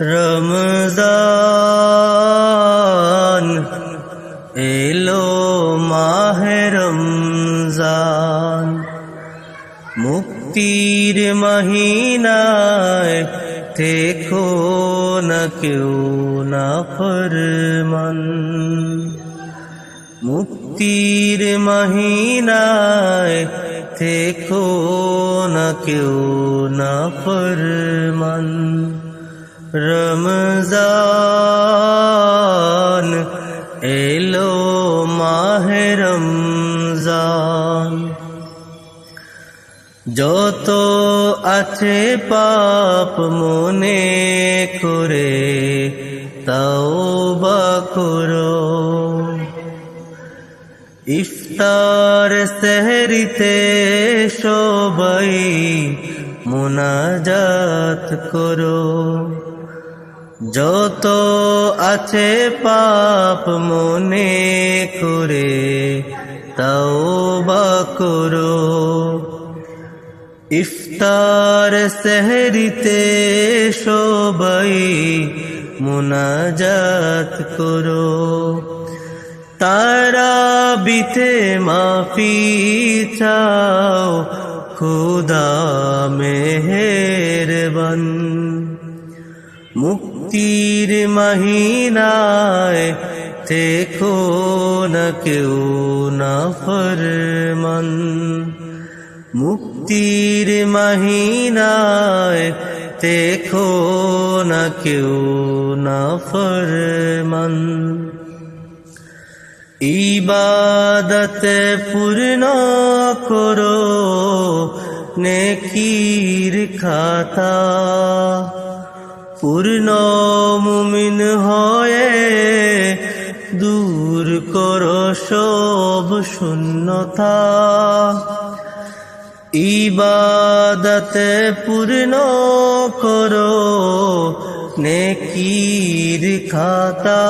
রমজান, এলো মাহে রমজান। মুক্তির মহিনায় দেখো না কেউ না ফরমান। মুক্তির মহিনায় দেখো না কেউ না ফরমান। রমজান, এলো মাহে রমজান। যত আছে পাপ মনে করে, তাও বা করো। ইফতার সেহরিতে সবাই মোনাজাত করো। যত আছে পাপ মনে করে, তাও বা করো। ইফতার সেহরিতে সবাই মোনাজাত করো। তারা বিতে মাফি চাও, খুদা মেহেরবান। মুক্তির মহিনায় দেখো না কেউ না ফরমান। মুক্তির মহিনায় দেখো না কেউ না ফরমান। ইবাদত পূর্ণ করো, নেকির খাতা। পূর্ণ মুমিন হয়ে দূর করো সব শূন্যতা। ইবাদত পূর্ণ করো নেকির খাতা।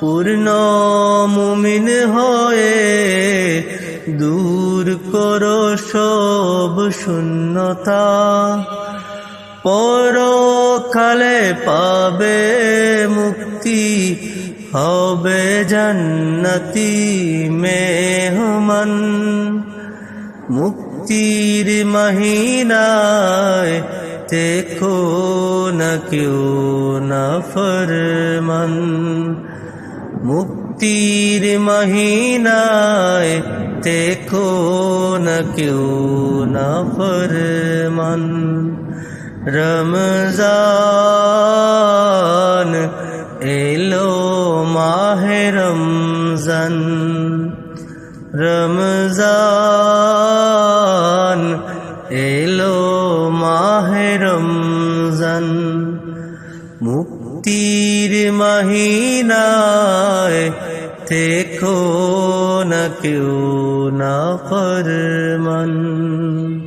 পূর্ণ মুমিন হয়ে দূর করো সব শূন্যতা। পরকালে পাবে মুক্তি হবে জান্নতি মেহমান। মুক্তির মহিনায় দেখো না কেউ না ফরমান। মুক্তির মহিনায় দেখো না কেউ না ফরমান। রমজান এলো মাহে রমজান। রমজান এলো মাহে রমজান। মুক্তির মহিনায় দেখো না কেউ না ফরমান।